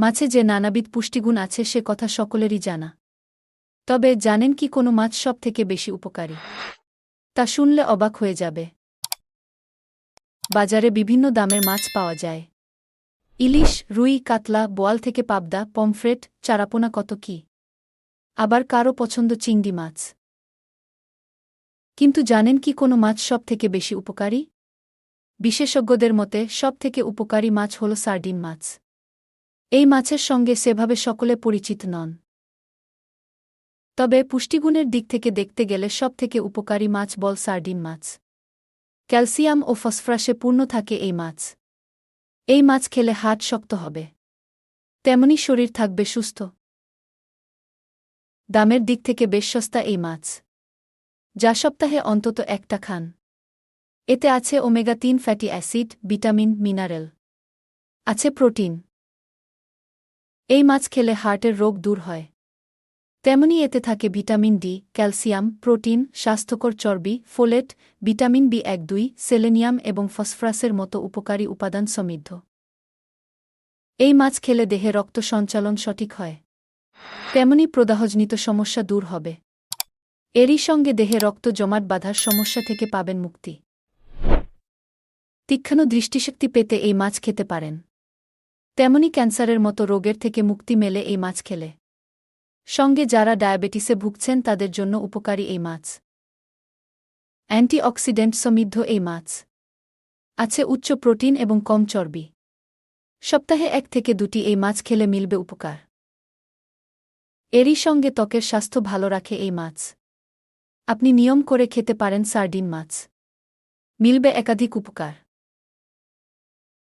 মাছে যে নানাবিধ পুষ্টিগুণ আছে সে কথা সকলেরই জানা। তবে জানেন কি কোনো মাছ সব থেকে বেশি উপকারী? তা শুনলে অবাক হয়ে যাবে। বাজারে বিভিন্ন দামের মাছ পাওয়া যায়। ইলিশ, রুই, কাতলা, বোয়াল থেকে পাবদা, পমফ্রেট, চারাপোনা কত কি? আবার কারও পছন্দ চিংড়ি মাছ। কিন্তু জানেন কি কোনো মাছ সব থেকে বেশি উপকারী? বিশেষজ্ঞদের মতে সব থেকে উপকারী মাছ হল সার্ডিন মাছ। এই মাছের সঙ্গে সেভাবে সকলে পরিচিত নন। তবে পুষ্টিগুণের দিক থেকে দেখতে গেলে সব থেকে উপকারী মাছ বল সার্ডিন মাছ। ক্যালসিয়াম ও ফসফরাসে পূর্ণ থাকে এই মাছ। এই মাছ খেলে হাট শক্ত হবে। তেমনি শরীর থাকবে সুস্থ। দামের দিক থেকে বেশ সস্তা এই মাছ। যা সপ্তাহে অন্তত একটা খান। এতে আছে ওমেগা তিন ফ্যাটি অ্যাসিড, ভিটামিন, মিনারেল। আছে প্রোটিন। এই মাছ খেলে হার্টের রোগ দূর হয়। তেমনি এতে থাকে ভিটামিন ডি, ক্যালসিয়াম, প্রোটিন, স্বাস্থ্যকর চর্বি, ফোলেট, ভিটামিন বি এক দুই, সেলেনিয়াম এবং ফসফরাসের মতো উপকারী উপাদান সমৃদ্ধ। এই মাছ খেলে দেহে রক্ত সঞ্চালন সঠিক হয়। তেমনি প্রদাহজনিত সমস্যা দূর হবে। এরই সঙ্গে দেহে রক্ত জমাট বাঁধার সমস্যা থেকে পাবেন মুক্তি। তীক্ষ্ণ দৃষ্টিশক্তি পেতে এই মাছ খেতে পারেন। তেমনি ক্যান্সারের মতো রোগের থেকে মুক্তি মেলে এই মাছ খেলে। সঙ্গে যারা ডায়াবেটিসে ভুগছেন, তাদের জন্য উপকারী এই মাছ। অ্যান্টিঅক্সিডেন্ট সমৃদ্ধ এই মাছ। আছে উচ্চ প্রোটিন এবং কম চর্বি। সপ্তাহে এক থেকে দুটি এই মাছ খেলে মিলবে উপকার। এরই সঙ্গে ত্বকের স্বাস্থ্য ভালো রাখে এই মাছ। আপনি নিয়ম করে খেতে পারেন সার্ডিন মাছ। মিলবে একাধিক উপকার।